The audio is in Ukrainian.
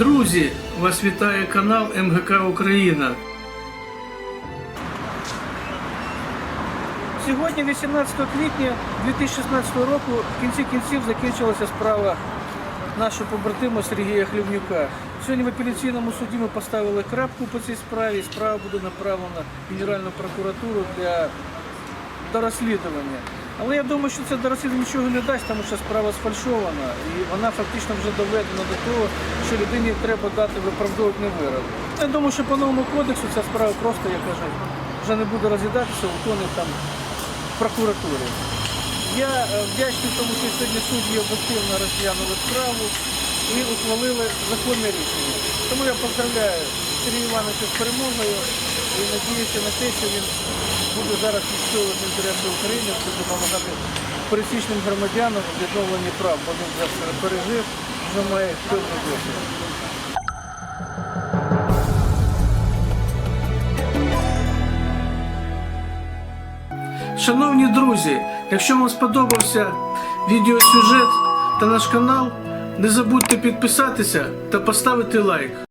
Друзі, вас вітає канал МГК Україна. Сьогодні, 18 квітня 2016 року, в кінці кінців закінчилася справа нашого побратима Сергія Хлівнюка. Сьогодні в апеляційному суді ми поставили крапку по цій справі. Справа буде направлена в Генеральну прокуратуру для до розслідування. Але я думаю, що це до розслідування нічого не дасть, тому що справа сфальшована і вона фактично вже доведена до того, що людині треба дати виправдовувальний вирок. Я думаю, що по новому кодексу ця справа просто, я кажу, вже не буде розглядатися, утоне там в прокуратурі. Я е, вдячний тому, що сьогодні судді об'єктивно розглянули справу і ухвалили законне рішення. Тому я поздравляю Сергія Івановича з перемогою і надіюся на те, що він буде зараз відстоювати інтереси України, буде допомагати пересічним громадянам у відновленні прав, бо він вже пережив, вже має певний досвід. Шановні друзі, якщо вам сподобався відеосюжет та наш канал, не забудьте підписатися та поставити лайк.